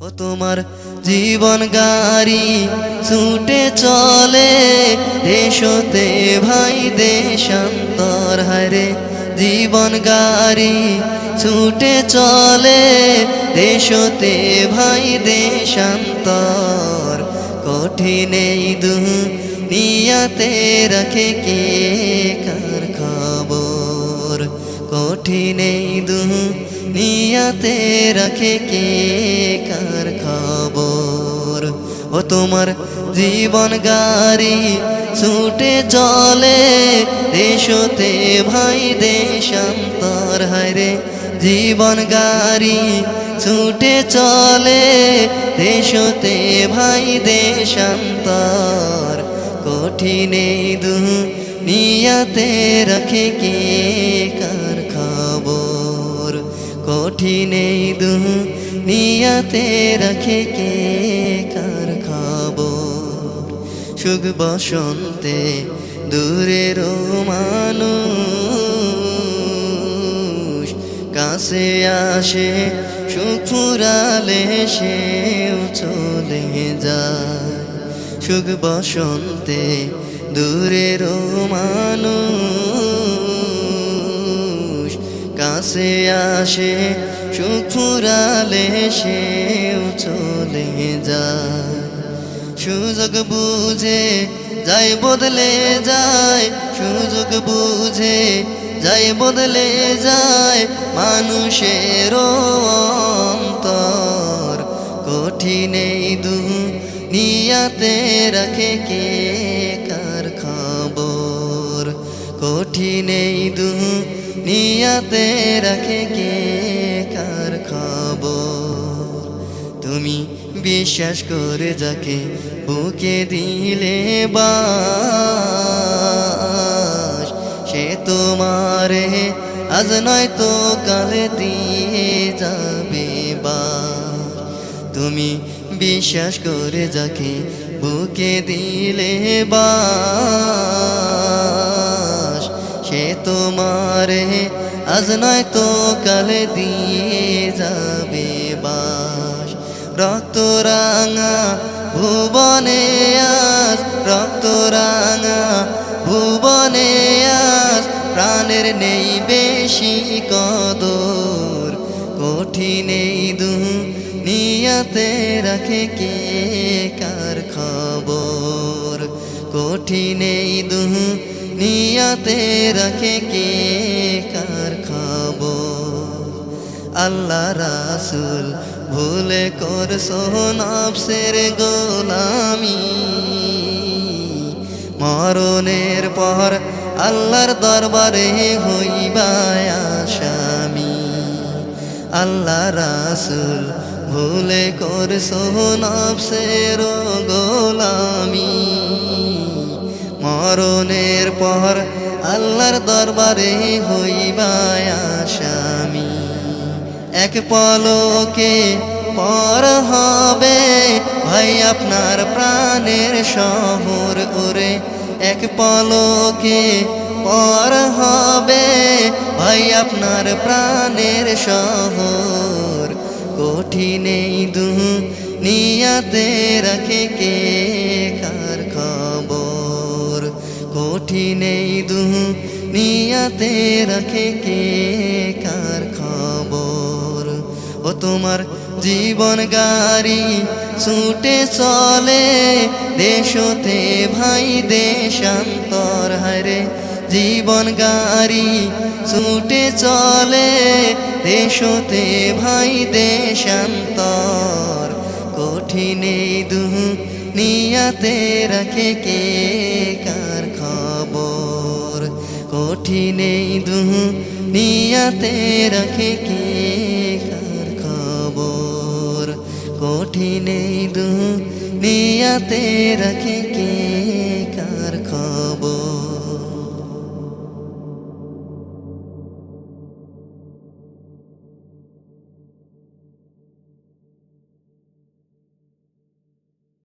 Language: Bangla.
ও তোমার জীবন গাড়ি ছুটে চলে দেশতে ভাই দেশান্তর হারে জীবন গাড়ি ছুটে চলে দেশতে ভাই দেশান্তর। কঠিন এই নিয়াতে রাখে কে কার খবর? কঠিন এই নিয়াতে রাখে কে কার খবর? ও তোমার জীবন গাড়ি ছুটে চলে দেশতে, ভাই দেশান্তর। হায়রে জীবন গাড়ি ছুটে চলে দেশতে, ভাই দেশান্তর। কঠিন এই নিয়াতে রাখে কে কঠিন এই নিয়াতে রাখে কে কার খাব সুখ বসন্তে দূরের মানুষ, কাছে আসে, সুখ ফুরালে সেও চলে যায়। সুখ বসন্তে দূরের মানুষ কাছে আসে সুখ সেও চলে যায়। সুযোগ বুঝে যাই বদলে যায়। সুযোগ বুঝে যাই বদলে যায়। মানুষের অন্তর কঠিন দু নিয়াতে রাখে কে কার খবর? কঠিন দু নিয়াতে রাখে কে কার খবর? তুমি বিশ্বাস করে যাকে বুকে দিলে বাস। সে তোমারে আজ নয় তো কালে দিয়ে যাবে বা তুমি বিশ্বাস করে যাকে বুকে দিলে বাস। সে তোমারে, আজ নয় তো কাল দিয়ে যাবে বাস। রক্ত রাঙা ভুবনে আস রক্ত রাঙা ভুবনে আস প্রাণের নেই বেশি কদর। কঠিন এই দু নিয়াতে রাখে কে কার খবর? কঠিন এই দু নিয়াতে রাখে কে কার খাব আল্লাহ রাসুল ভুলে কর সোনাফসের গোলামি। মরণের পর আল্লাহর দরবারে হইবা আসামি। আল্লাহ রাসুল ভুলে কর সোনাফসের গোলামি। মরণের পর আল্লাহর দরবারে হইবা আসামি। এক পলকে পর হবে ভাই আপনার প্রাণের শহর ওরে। এক পলকে পর হবে ভাই আপনার প্রাণের শহর। কঠিন এই দু নিয়াতে রাখে কে খবর কঠিন এই দু নিয়াতে রাখে কে কার খবর? ও তোমার জীবন গাড়ি ছুটে চলে দেশতে, ভাই দেশান্তর হারে জীবন গাড়ি ছুটে চলে দেশতে, ভাই দেশান্তর। কঠিন এই দু নিয়াতে রাখে কে কার উঠিনে এই দুনিয়াতে রাখে কে কার খবর? কঠিনে এই দুনিয়াতে রাখে কে কার খবর?